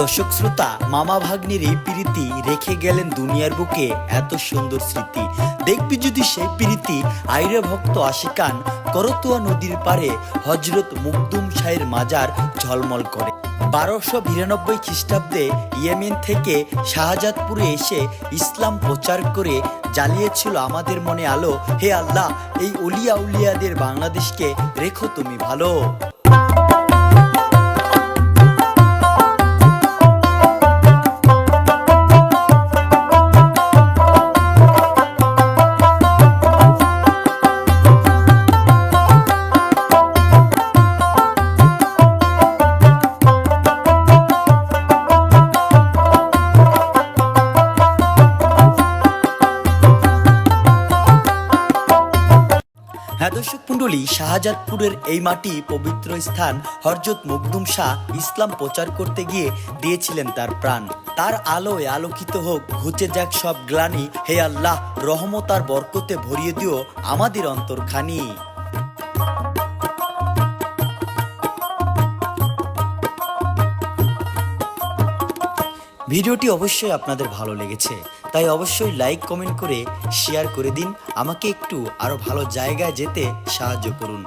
দর্শক শ্রোতা, মামা ভাগ্নির এই প্রীতি রেখে গেলেন দুনিয়ার বুকে এত সুন্দর স্মৃতি। দেখবি যদি সেই প্রীতি আইরে ভক্ত আশিকান করতোয়া নদীর পারে হজরত মুকদুম শাহের মাজার ঝলমল করে। বারোশো বিরানব্বই খ্রিস্টাব্দে ইয়েমেন থেকে শাহজাদপুরে এসে ইসলাম প্রচার করে জ্বালিয়েছিল আমাদের মনে আলো। হে আল্লাহ, এই উলিয়া উলিয়াদের বাংলাদেশকে রেখো তুমি ভালো। হ্যাঁ দর্শক শাহজাদপুরের এই মাটি পবিত্র স্থান হরজত মকদুম শাহ ইসলাম প্রচার করতে গিয়ে দিয়েছিলেন তার প্রাণ। তার আলোয় আলোকিত হোক, ঘুচে যাক সব গ্লানি, হে আল্লাহ রহমতার বরকতে ভরিয়ে দিও আমাদের অন্তরখানি। ভিডিওটি অবশ্যই আপনাদের ভালো লেগেছে, তাই অবশ্যই লাইক কমেন্ট করে শেয়ার করে দিন, আমাকে একটু আরও ভালো জায়গায় যেতে সাহায্য করুন।